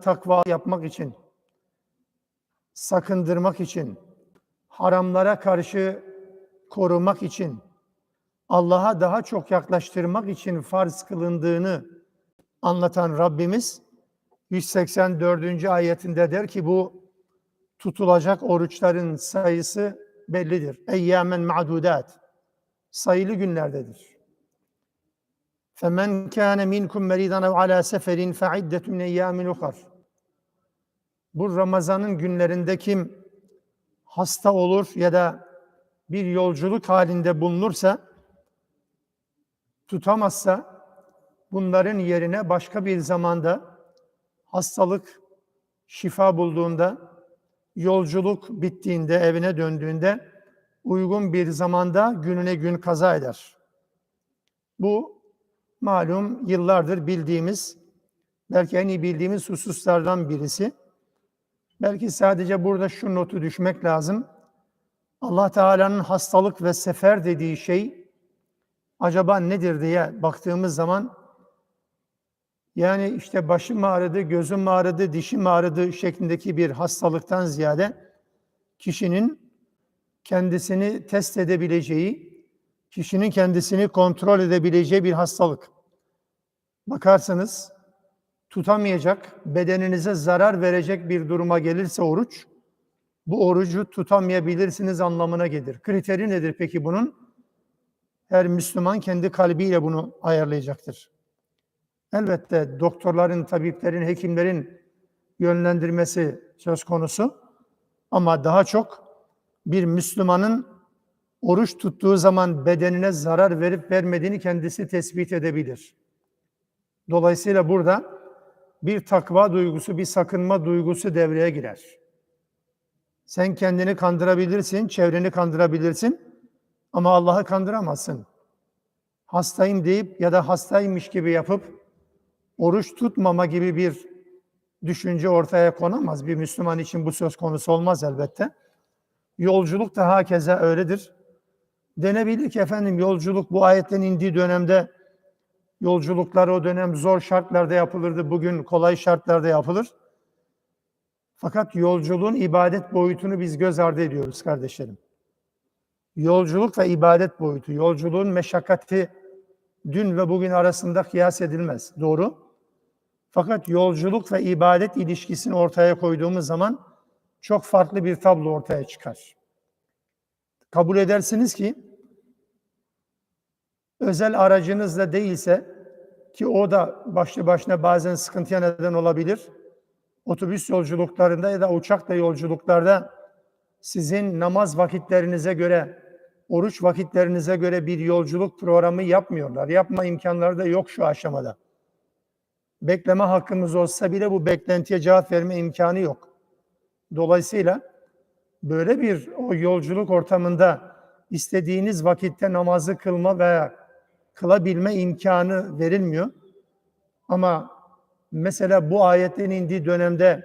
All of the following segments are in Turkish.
takva yapmak için, sakındırmak için, haramlara karşı korumak için, Allah'a daha çok yaklaştırmak için farz kılındığını anlatan Rabbimiz 184. ayetinde der ki bu tutulacak oruçların sayısı bellidir. Eyyamen ma'dudat. Sayılı günlerdedir. Femen kana minkum meridan ev ala seferin fe iddetun eyyamin ukhar. Bu Ramazan'ın günlerinde kim hasta olur ya da bir yolculuk halinde bulunursa, tutamazsa bunların yerine başka bir zamanda hastalık şifa bulduğunda, yolculuk bittiğinde, evine döndüğünde uygun bir zamanda gününe gün kaza eder. Bu malum yıllardır bildiğimiz, belki en iyi bildiğimiz hususlardan birisi. Belki sadece burada şu notu düşmek lazım. Allah Teala'nın hastalık ve sefer dediği şey acaba nedir diye baktığımız zaman yani işte başım ağrıdı, gözüm ağrıdı, dişim ağrıdı şeklindeki bir hastalıktan ziyade kişinin kendisini test edebileceği, kişinin kendisini kontrol edebileceği bir hastalık. Bakarsanız tutamayacak, bedeninize zarar verecek bir duruma gelirse oruç, bu orucu tutamayabilirsiniz anlamına gelir. Kriteri nedir peki bunun? Her Müslüman kendi kalbiyle bunu ayarlayacaktır. Elbette doktorların, tabiplerin, hekimlerin yönlendirmesi söz konusu. Ama daha çok bir Müslümanın oruç tuttuğu zaman bedenine zarar verip vermediğini kendisi tespit edebilir. Dolayısıyla burada bir takva duygusu, bir sakınma duygusu devreye girer. Sen kendini kandırabilirsin, çevreni kandırabilirsin ama Allah'ı kandıramazsın. Hastayım deyip ya da hastaymış gibi yapıp oruç tutmama gibi bir düşünce ortaya konamaz. Bir Müslüman için bu söz konusu olmaz elbette. Yolculuk da hakeza öyledir. Denebilir ki efendim yolculuk bu ayetten indiği dönemde yolculuklar o dönem zor şartlarda yapılırdı. Bugün kolay şartlarda yapılır. Fakat yolculuğun ibadet boyutunu biz göz ardı ediyoruz kardeşlerim. Yolculuk ve ibadet boyutu, yolculuğun meşakkati dün ve bugün arasında kıyas edilmez. Doğru. Fakat yolculuk ve ibadet ilişkisini ortaya koyduğumuz zaman çok farklı bir tablo ortaya çıkar. Kabul edersiniz ki özel aracınızla değilse ki o da başlı başına bazen sıkıntıya neden olabilir. Otobüs yolculuklarında ya da uçakla yolculuklarda sizin namaz vakitlerinize göre, oruç vakitlerinize göre bir yolculuk programı yapmıyorlar. Yapma imkanları da yok şu aşamada. Bekleme hakkımız olsa bile bu beklentiye cevap verme imkanı yok. Dolayısıyla böyle bir o yolculuk ortamında istediğiniz vakitte namazı kılma veya kılabilme imkanı verilmiyor. Ama mesela bu ayetin indiği dönemde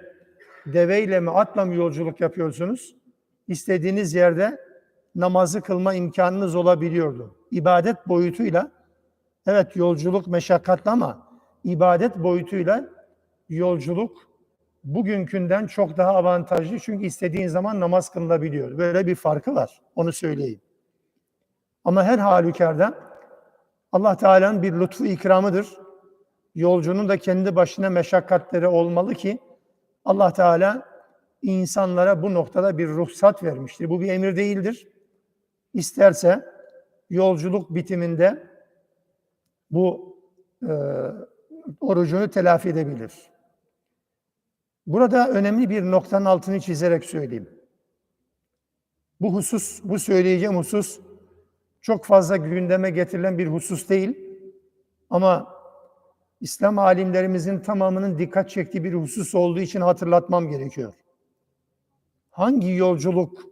deveyle mi atla mı yolculuk yapıyorsunuz? İstediğiniz yerde namazı kılma imkanınız olabiliyordu. İbadet boyutuyla evet yolculuk meşakkatli ama ibadet boyutuyla yolculuk bugünkünden çok daha avantajlı çünkü istediğin zaman namaz kılınabiliyor. Böyle bir farkı var. Onu söyleyeyim. Ama her halükarda Allah Teala'nın bir lütfu ikramıdır. Yolcunun da kendi başına meşakkatleri olmalı ki Allah Teala insanlara bu noktada bir ruhsat vermiştir. Bu bir emir değildir. İsterse yolculuk bitiminde bu e, orucunu telafi edebilir. Burada önemli bir noktanın altını çizerek söyleyeyim. Bu husus, bu söyleyeceğim husus çok fazla gündeme getirilen bir husus değil. Ama İslam alimlerimizin tamamının dikkat çektiği bir husus olduğu için hatırlatmam gerekiyor. Hangi yolculuk,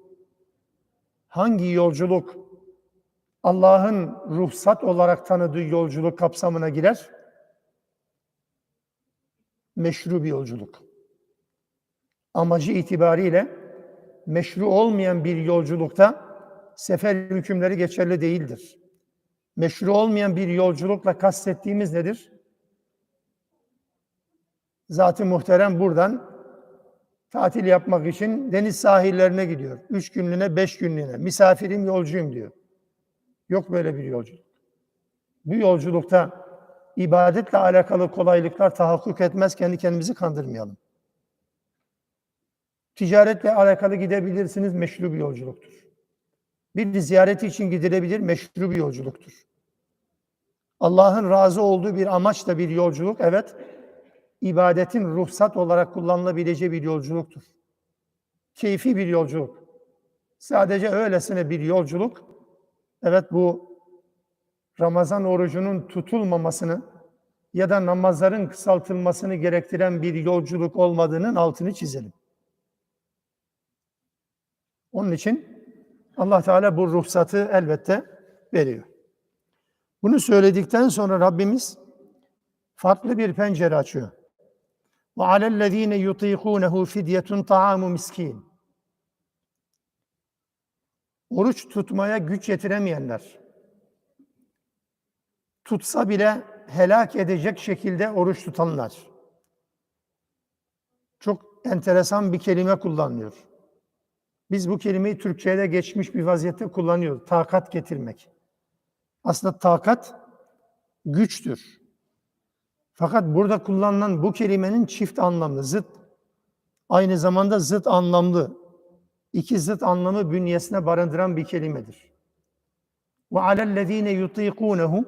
hangi yolculuk Allah'ın ruhsat olarak tanıdığı yolculuk kapsamına girer? Meşru bir yolculuk. Amacı itibariyle meşru olmayan bir yolculukta sefer hükümleri geçerli değildir. Meşru olmayan bir yolculukla kastettiğimiz nedir? Zat-ı muhterem buradan tatil yapmak için deniz sahillerine gidiyor. Üç günlüğüne, beş günlüğüne. Misafirim, yolcuyum diyor. Yok böyle bir yolculuk. Bu yolculukta ibadetle alakalı kolaylıklar tahakkuk etmez. Kendi kendimizi kandırmayalım. Ticaretle alakalı gidebilirsiniz, meşru bir yolculuktur. Bir ziyaret için gidilebilir, meşru bir yolculuktur. Allah'ın razı olduğu bir amaçla bir yolculuk, evet, ibadetin ruhsat olarak kullanılabileceği bir yolculuktur. Keyfi bir yolculuk. Sadece öylesine bir yolculuk, evet bu Ramazan orucunun tutulmamasını ya da namazların kısaltılmasını gerektiren bir yolculuk olmadığının altını çizelim. Onun için Allah Teala bu ruhsatı elbette veriyor. Bunu söyledikten sonra Rabbimiz farklı bir pencere açıyor. Ve alellezine yutiqunehu fidyetun taamu miskin. Oruç tutmaya güç yetiremeyenler, tutsa bile helak edecek şekilde oruç tutanlar. Çok enteresan bir kelime kullanılıyor. Biz bu kelimeyi Türkçe'de geçmiş bir vaziyette kullanıyoruz. Takat getirmek. Aslında takat güçtür. Fakat burada kullanılan bu kelimenin çift anlamlı, zıt, aynı zamanda zıt anlamlı, iki zıt anlamı bünyesine barındıran bir kelimedir. Ve alellezine yutiqunehu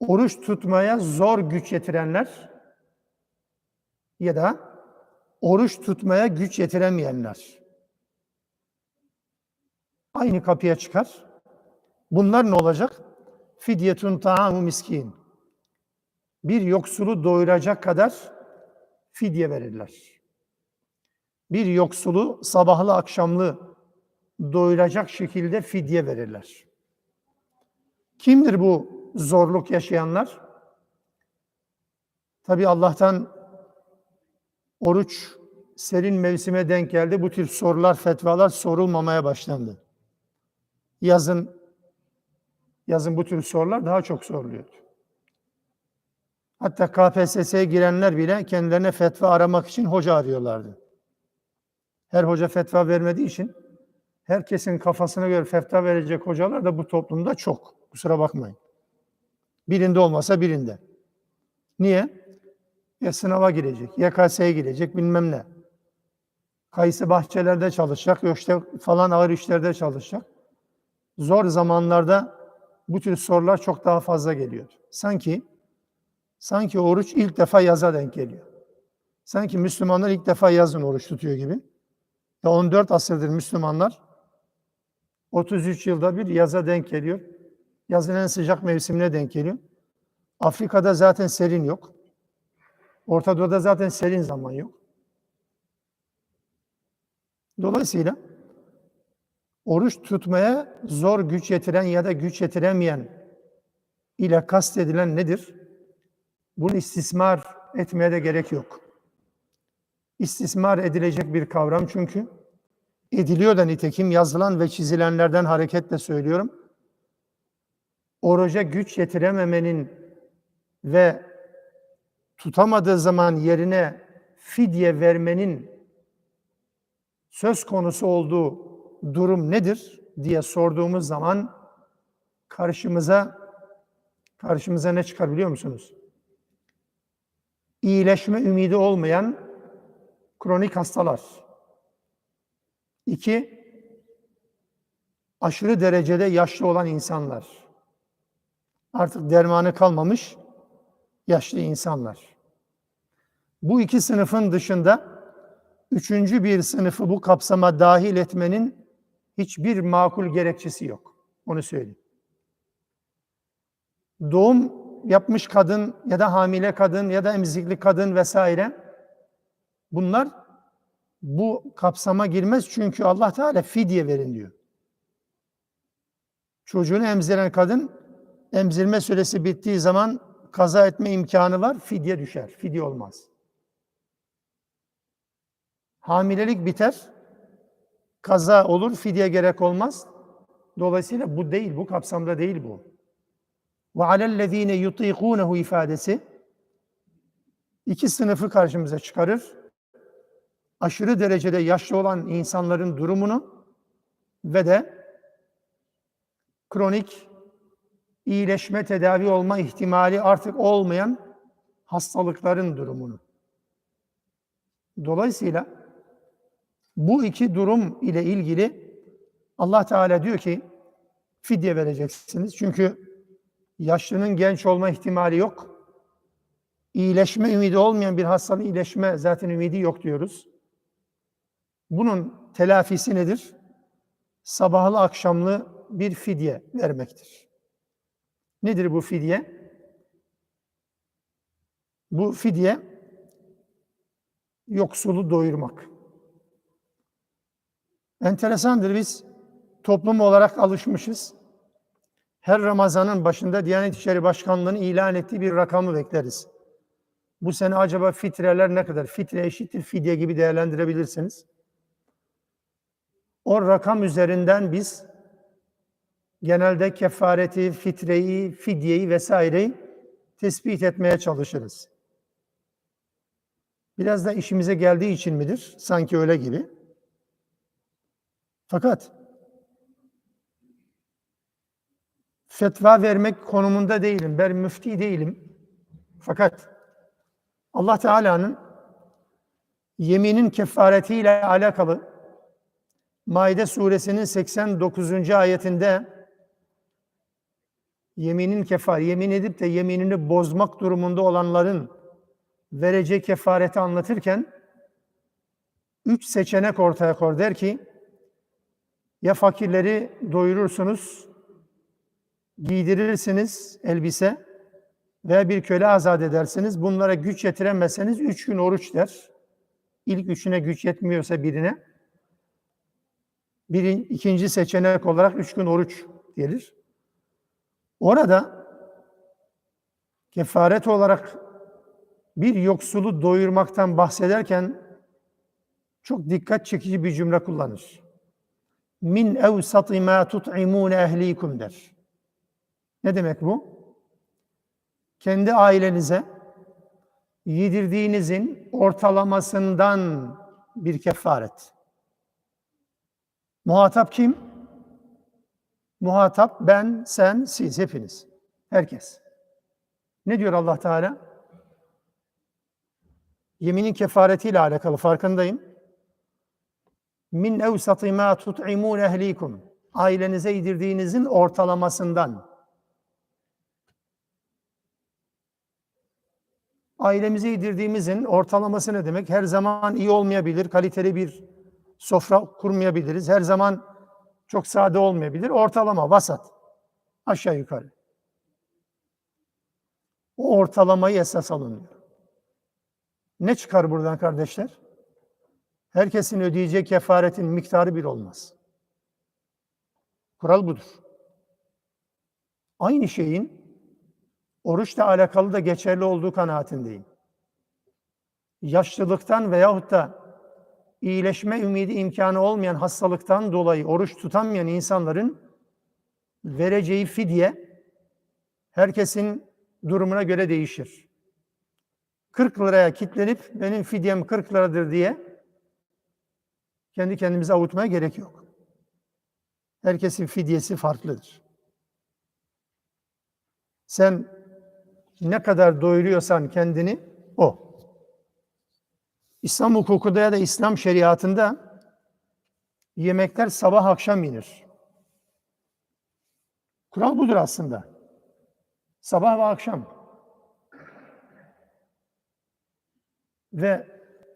oruç tutmaya zor güç yetirenler ya da oruç tutmaya güç yetiremeyenler. Aynı kapıya çıkar. Bunlar ne olacak? Fidyetun taamu miskin. Bir yoksulu doyuracak kadar fidye verirler. Bir yoksulu sabahlı akşamlı doyuracak şekilde fidye verirler. Kimdir bu zorluk yaşayanlar? Tabi Allah'tan oruç serin mevsime denk geldi. Bu tür sorular, fetvalar sorulmamaya başlandı. Yazın yazın bu tür sorular daha çok soruluyordu. Hatta KPSS'ye girenler bile kendilerine fetva aramak için hoca arıyorlardı. Her hoca fetva vermediği için herkesin kafasına göre fetva verecek hocalar da bu toplumda çok. Kusura bakmayın. Birinde olmasa birinde. Niye? Ya sınava girecek, YKS'ye girecek bilmem ne. Kayısı bahçelerde çalışacak, yok işte falan ağır işlerde çalışacak. Zor zamanlarda bu tür sorular çok daha fazla geliyor. Sanki sanki oruç ilk defa yaza denk geliyor. Sanki Müslümanlar ilk defa yazın oruç tutuyor gibi. Ya 14 asırdır Müslümanlar 33 yılda bir yaza denk geliyor. Yazın en sıcak mevsimine denk geliyor. Afrika'da zaten serin yok. Orta Doğu'da zaten serin zaman yok. Dolayısıyla oruç tutmaya zor güç yetiren ya da güç yetiremeyen ile kastedilen nedir? Bunu istismar etmeye de gerek yok. İstismar edilecek bir kavram çünkü ediliyor da nitekim yazılan ve çizilenlerden hareketle söylüyorum. Oruca güç yetirememenin ve tutamadığı zaman yerine fidye vermenin söz konusu olduğu durum nedir diye sorduğumuz zaman karşımıza karşımıza ne çıkar biliyor musunuz? İyileşme ümidi olmayan kronik hastalar. İki, aşırı derecede yaşlı olan insanlar. Artık dermanı kalmamış yaşlı insanlar. Bu iki sınıfın dışında üçüncü bir sınıfı bu kapsama dahil etmenin hiçbir makul gerekçesi yok. Onu söyleyeyim. Doğum yapmış kadın ya da hamile kadın ya da emzikli kadın vesaire bunlar bu kapsama girmez çünkü Allah Teala fidye verin diyor. Çocuğunu emziren kadın emzirme süresi bittiği zaman kaza etme imkanı var, fidye düşer. Fidye olmaz. Hamilelik biter, kaza olur, fidye gerek olmaz. Dolayısıyla bu değil, bu kapsamda değil bu. Ve alellezine yutiqunehu ifadesi iki sınıfı karşımıza çıkarır. Aşırı derecede yaşlı olan insanların durumunu ve de kronik iyileşme tedavi olma ihtimali artık olmayan hastalıkların durumunu. Dolayısıyla bu iki durum ile ilgili Allah Teala diyor ki fidye vereceksiniz. Çünkü yaşlının genç olma ihtimali yok. İyileşme ümidi olmayan bir hastanın iyileşme zaten ümidi yok diyoruz. Bunun telafisi nedir? Sabahlı akşamlı bir fidye vermektir. Nedir bu fidye? Bu fidye yoksulu doyurmak. Enteresandır biz toplum olarak alışmışız. Her Ramazan'ın başında Diyanet İşleri Başkanlığı'nın ilan ettiği bir rakamı bekleriz. Bu sene acaba fitreler ne kadar? Fitre eşittir fidye gibi değerlendirebilirsiniz. O rakam üzerinden biz genelde kefareti, fitreyi, fidyeyi vesaireyi tespit etmeye çalışırız. Biraz da işimize geldiği için midir? Sanki öyle gibi. Fakat fetva vermek konumunda değilim. Ben müfti değilim. Fakat Allah Teala'nın yeminin kefaretiyle alakalı Maide suresinin 89. ayetinde yeminin kefar, yemin edip de yeminini bozmak durumunda olanların vereceği kefareti anlatırken üç seçenek ortaya koy der ki ya fakirleri doyurursunuz, giydirirsiniz elbise veya bir köle azat edersiniz. Bunlara güç yetiremezseniz üç gün oruç der. İlk üçüne güç yetmiyorsa birine. Bir, ikinci seçenek olarak üç gün oruç gelir. Orada kefaret olarak bir yoksulu doyurmaktan bahsederken çok dikkat çekici bir cümle kullanır. Min evsati ma tut'imun ehlikum der. Ne demek bu? Kendi ailenize yedirdiğinizin ortalamasından bir kefaret. Muhatap kim? Muhatap ben, sen, siz, hepiniz. Herkes. Ne diyor Allah Teala? Yeminin kefaretiyle alakalı farkındayım. Min evsati ma tut'imun ehlikum. Ailenize yedirdiğinizin ortalamasından. Ailemize yedirdiğimizin ortalaması ne demek? Her zaman iyi olmayabilir, kaliteli bir sofra kurmayabiliriz. Her zaman çok sade olmayabilir. Ortalama, vasat. Aşağı yukarı. O ortalamayı esas alın. Ne çıkar buradan kardeşler? Herkesin ödeyeceği kefaretin miktarı bir olmaz. Kural budur. Aynı şeyin oruçla alakalı da geçerli olduğu kanaatindeyim. Yaşlılıktan veyahut da iyileşme ümidi imkanı olmayan hastalıktan dolayı oruç tutamayan insanların vereceği fidye herkesin durumuna göre değişir. 40 liraya kitlenip benim fidyem 40 liradır diye kendi kendimize avutmaya gerek yok. Herkesin fidyesi farklıdır. Sen ne kadar doyuruyorsan kendini o. İslam hukukunda ya da İslam şeriatında yemekler sabah akşam yenir. Kural budur aslında. Sabah ve akşam. Ve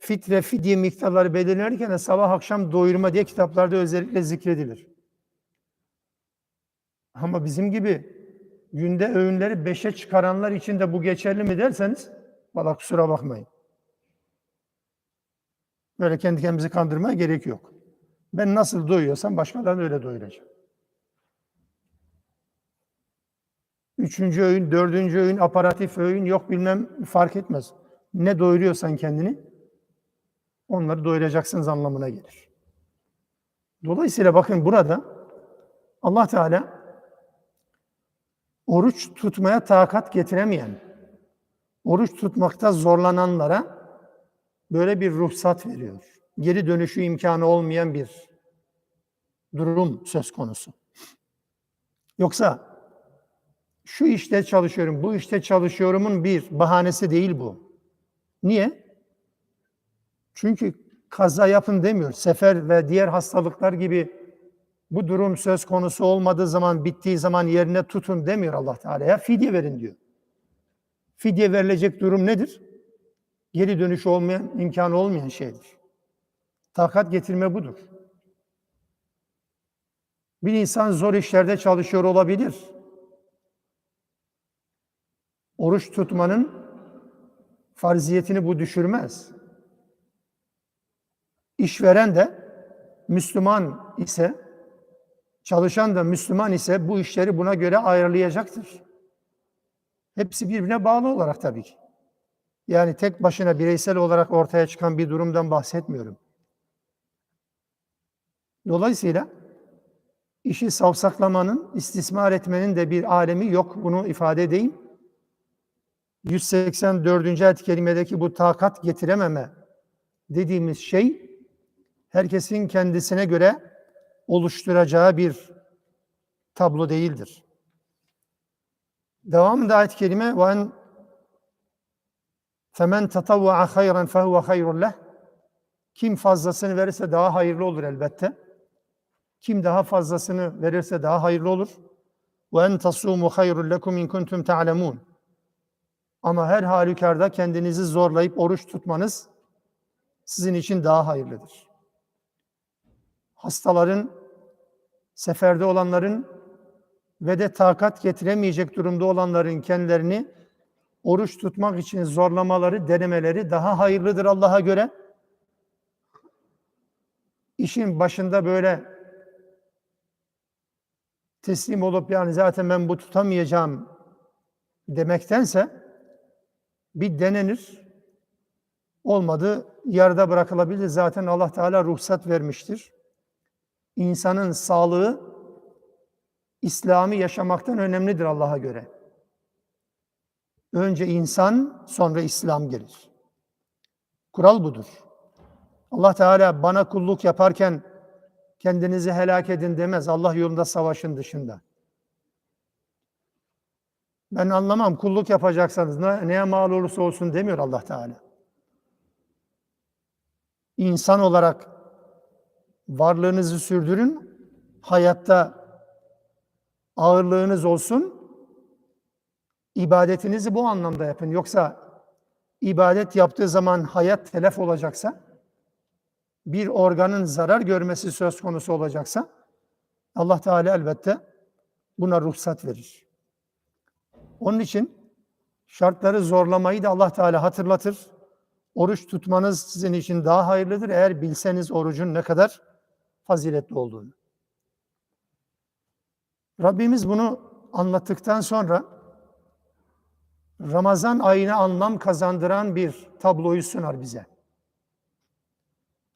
fitre, fidye miktarları belirlenirken de sabah akşam doyurma diye kitaplarda özellikle zikredilir. Ama bizim gibi günde öğünleri beşe çıkaranlar için de bu geçerli mi derseniz, valla kusura bakmayın. Böyle kendi kendimizi kandırmaya gerek yok. Ben nasıl doyuyorsam başkalarını öyle doyuracağım. Üçüncü öğün, dördüncü öğün, aparatif öğün yok bilmem fark etmez. Ne doyuruyorsan kendini onları doyuracaksınız anlamına gelir. Dolayısıyla bakın burada Allah Teala oruç tutmaya takat getiremeyen, oruç tutmakta zorlananlara böyle bir ruhsat veriyor. Geri dönüşü imkanı olmayan bir durum söz konusu. Yoksa şu işte çalışıyorum, bu işte çalışıyorumun bir bahanesi değil bu. Niye? Çünkü kaza yapın demiyor. Sefer ve diğer hastalıklar gibi bu durum söz konusu olmadığı zaman, bittiği zaman yerine tutun demiyor Allah Teala'ya. Fidye verin diyor. Fidye verilecek durum nedir? Geri dönüş olmayan, imkanı olmayan şeydir. Takat getirme budur. Bir insan zor işlerde çalışıyor olabilir. Oruç tutmanın farziyetini bu düşürmez. İşveren de Müslüman ise, çalışan da Müslüman ise bu işleri buna göre ayarlayacaktır. Hepsi birbirine bağlı olarak tabii ki. Yani tek başına bireysel olarak ortaya çıkan bir durumdan bahsetmiyorum. Dolayısıyla işi savsaklamanın, istismar etmenin de bir alemi yok. Bunu ifade edeyim. 184. ayet-i kerimedeki bu takat getirememe dediğimiz şey herkesin kendisine göre oluşturacağı bir tablo değildir. Devamında ayet-i kerime ve femen tatavva'a hayran fehuve hayrun leh kim fazlasını verirse daha hayırlı olur elbette. Kim daha fazlasını verirse daha hayırlı olur. Ve en tasumu hayrun lekum in kuntum. Ama her halükarda kendinizi zorlayıp oruç tutmanız sizin için daha hayırlıdır. Hastaların, seferde olanların ve de takat getiremeyecek durumda olanların kendilerini oruç tutmak için zorlamaları, denemeleri daha hayırlıdır Allah'a göre. İşin başında böyle teslim olup yani zaten ben bu tutamayacağım demektense bir denenir. Olmadı yarıda bırakılabilir. Zaten Allah Teala ruhsat vermiştir. İnsanın sağlığı İslam'ı yaşamaktan önemlidir Allah'a göre. Önce insan, sonra İslam gelir. Kural budur. Allah Teala bana kulluk yaparken kendinizi helak edin demez. Allah yolunda savaşın dışında. Ben anlamam kulluk yapacaksanız ne, neye mal olursa olsun demiyor Allah Teala. İnsan olarak varlığınızı sürdürün, hayatta ağırlığınız olsun, ibadetinizi bu anlamda yapın. Yoksa ibadet yaptığı zaman hayat telef olacaksa, bir organın zarar görmesi söz konusu olacaksa, Allah Teala elbette buna ruhsat verir. Onun için şartları zorlamayı da Allah Teala hatırlatır. Oruç tutmanız sizin için daha hayırlıdır eğer bilseniz orucun ne kadar faziletli olduğunu. Rabbimiz bunu anlattıktan sonra Ramazan ayına anlam kazandıran bir tabloyu sunar bize.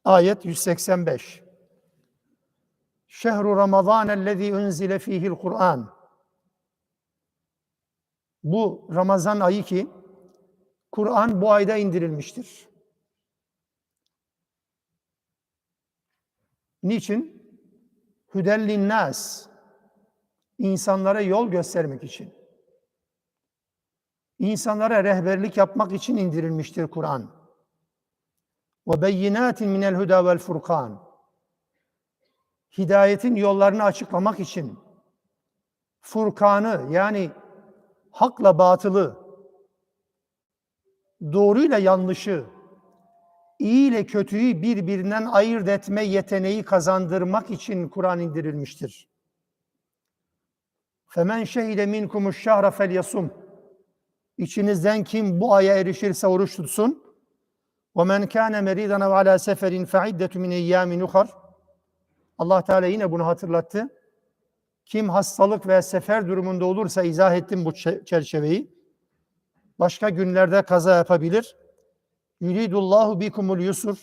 Ayet 185. Şehru Ramazan ellezî unzile fîhil Kur'an. Bu Ramazan ayı ki Kur'an bu ayda indirilmiştir. Niçin? Hüdellin nas. İnsanlara yol göstermek için. İnsanlara rehberlik yapmak için indirilmiştir Kur'an. Ve beyinatin minel huda vel furkan. Hidayetin yollarını açıklamak için Furkan'ı yani hakla batılı, doğruyla yanlışı, iyi ile kötüyü birbirinden ayırt etme yeteneği kazandırmak için Kur'an indirilmiştir. Şehide minkumu şahra fel yasum. İçinizden kim bu aya erişirse oruç tutsun. Meridan ev ala seferin fe iddetu min eyyamin ukhar. Allah Teala yine bunu hatırlattı. Kim hastalık veya sefer durumunda olursa izah ettim bu çerçeveyi. Başka günlerde kaza yapabilir. Yuridullahu bikumul yusur.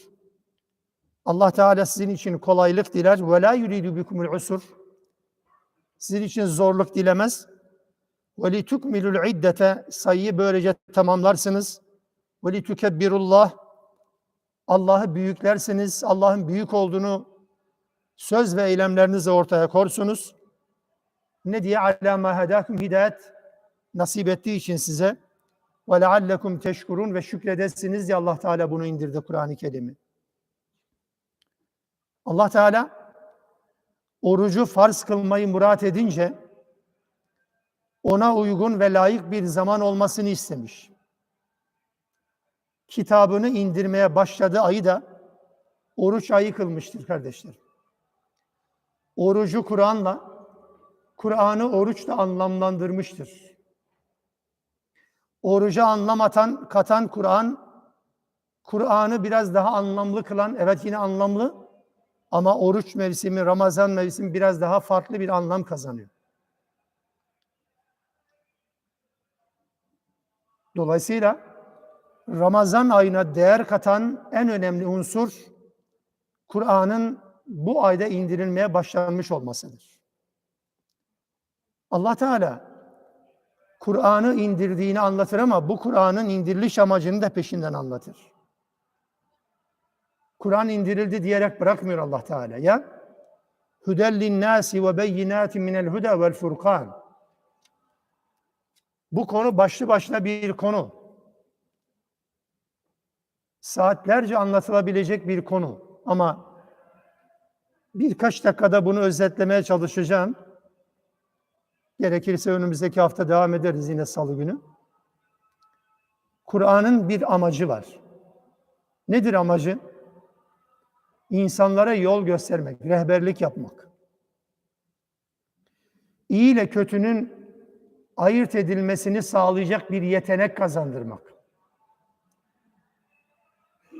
Allah Teala sizin için kolaylık diler. Ve la yuridu bikumul usur. Sizin için zorluk dilemez. Ve litukmilul iddete sayıyı böylece tamamlarsınız. Ve litukebbirullah Allah'ı büyüklersiniz. Allah'ın büyük olduğunu söz ve eylemlerinizle ortaya korsunuz. Ne diye alâ mâ hedâkum hidayet nasip ettiği için size ve leallekum teşkurun ve şükredesiniz diye Allah Teala bunu indirdi Kur'an-ı Kerim'i. Allah Teala orucu farz kılmayı murat edince ona uygun ve layık bir zaman olmasını istemiş. Kitabını indirmeye başladığı ayı da oruç ayı kılmıştır kardeşler. Orucu Kur'an'la, Kur'an'ı oruçla anlamlandırmıştır. Oruca anlam atan, katan Kur'an, Kur'an'ı biraz daha anlamlı kılan, evet yine anlamlı ama oruç mevsimi, Ramazan mevsimi biraz daha farklı bir anlam kazanıyor. Dolayısıyla Ramazan ayına değer katan en önemli unsur Kur'an'ın bu ayda indirilmeye başlanmış olmasıdır. Allah Teala Kur'an'ı indirdiğini anlatır ama bu Kur'an'ın indiriliş amacını da peşinden anlatır. Kur'an indirildi diyerek bırakmıyor Allah Teala. Ya hudellin nasi ve beyinatin minel huda vel furkan. Bu konu başlı başına bir konu. Saatlerce anlatılabilecek bir konu ama birkaç dakikada bunu özetlemeye çalışacağım. Gerekirse önümüzdeki hafta devam ederiz yine salı günü. Kur'an'ın bir amacı var. Nedir amacı? İnsanlara yol göstermek, rehberlik yapmak. İyi ile kötünün ayırt edilmesini sağlayacak bir yetenek kazandırmak.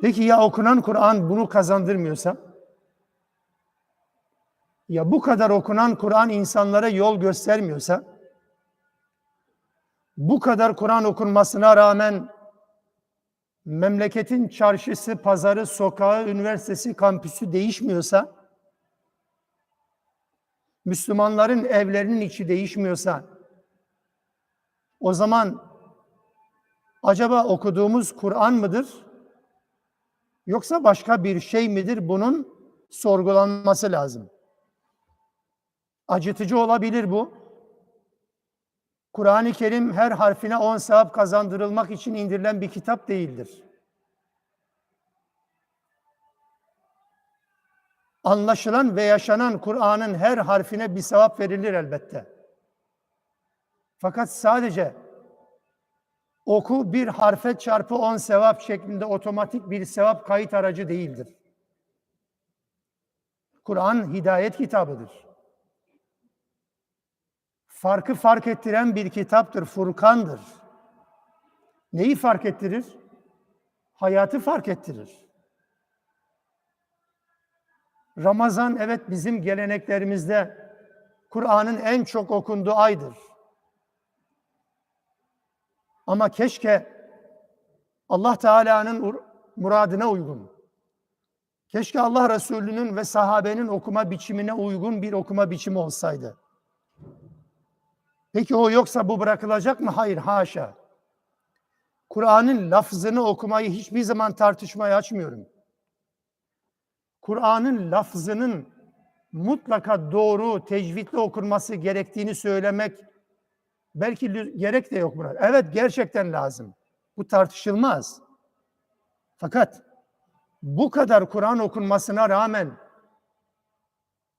Peki ya okunan Kur'an bunu kazandırmıyorsa? Ya bu kadar okunan Kur'an insanlara yol göstermiyorsa? Bu kadar Kur'an okunmasına rağmen memleketin çarşısı, pazarı, sokağı, üniversitesi, kampüsü değişmiyorsa? Müslümanların evlerinin içi değişmiyorsa? O zaman acaba okuduğumuz Kur'an mıdır? Yoksa başka bir şey midir? Bunun sorgulanması lazım. Acıtıcı olabilir bu. Kur'an-ı Kerim her harfine on sevap kazandırılmak için indirilen bir kitap değildir. Anlaşılan ve yaşanan Kur'an'ın her harfine bir sevap verilir elbette. Fakat sadece oku bir harfe çarpı on sevap şeklinde otomatik bir sevap kayıt aracı değildir. Kur'an hidayet kitabıdır. Farkı fark ettiren bir kitaptır, Furkan'dır. Neyi fark ettirir? Hayatı fark ettirir. Ramazan evet bizim geleneklerimizde Kur'an'ın en çok okunduğu aydır. Ama keşke Allah Teala'nın muradına uygun, keşke Allah Resulü'nün ve sahabenin okuma biçimine uygun bir okuma biçimi olsaydı. Peki o yoksa bu bırakılacak mı? Hayır, haşa. Kur'an'ın lafzını okumayı hiçbir zaman tartışmaya açmıyorum. Kur'an'ın lafzının mutlaka doğru, tecvidli okunması gerektiğini söylemek belki gerek de yok buna. Evet gerçekten lazım. Bu tartışılmaz. Fakat bu kadar Kur'an okunmasına rağmen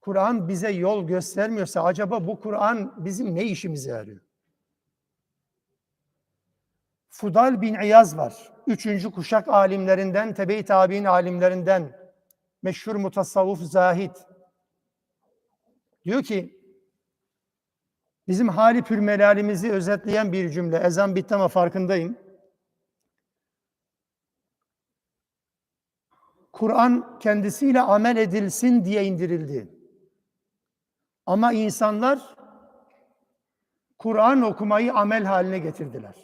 Kur'an bize yol göstermiyorsa acaba bu Kur'an bizim ne işimize yarıyor? Fudal bin İyaz var. Üçüncü kuşak alimlerinden, tebe-i tabi'in alimlerinden meşhur mutasavvuf zahid. Diyor ki bizim hali pürmelalimizi özetleyen bir cümle. Ezan bitti ama farkındayım. Kur'an kendisiyle amel edilsin diye indirildi. Ama insanlar Kur'an okumayı amel haline getirdiler.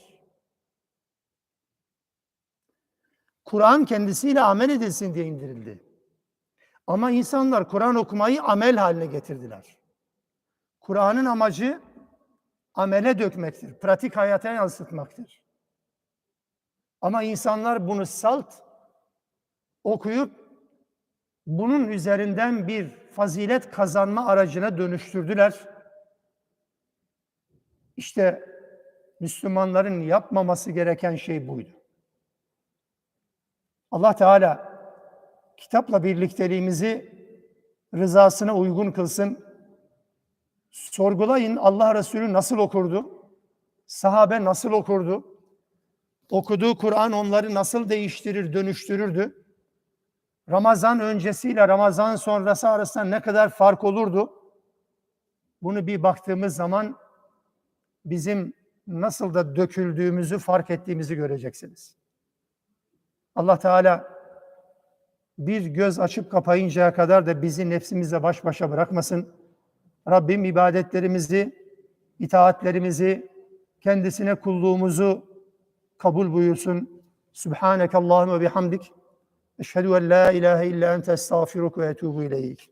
Kur'an kendisiyle amel edilsin diye indirildi. Ama insanlar Kur'an okumayı amel haline getirdiler. Kur'an'ın amacı amele dökmektir. Pratik hayata yansıtmaktır. Ama insanlar bunu salt okuyup bunun üzerinden bir fazilet kazanma aracına dönüştürdüler. İşte Müslümanların yapmaması gereken şey buydu. Allah Teala kitapla birlikteliğimizi rızasına uygun kılsın. Sorgulayın Allah Resulü nasıl okurdu? Sahabe nasıl okurdu? Okuduğu Kur'an onları nasıl değiştirir, dönüştürürdü? Ramazan öncesiyle Ramazan sonrası arasında ne kadar fark olurdu? Bunu bir baktığımız zaman bizim nasıl da döküldüğümüzü fark ettiğimizi göreceksiniz. Allah Teala bir göz açıp kapayıncaya kadar da bizi nefsimizle baş başa bırakmasın. Rabbim ibadetlerimizi, itaatlerimizi, kendisine kulluğumuzu kabul buyursun. Subhaneke Allahümme bihamdik. Eşhedü en la ilahe illa ente estağfiruk ve etubu ileyk.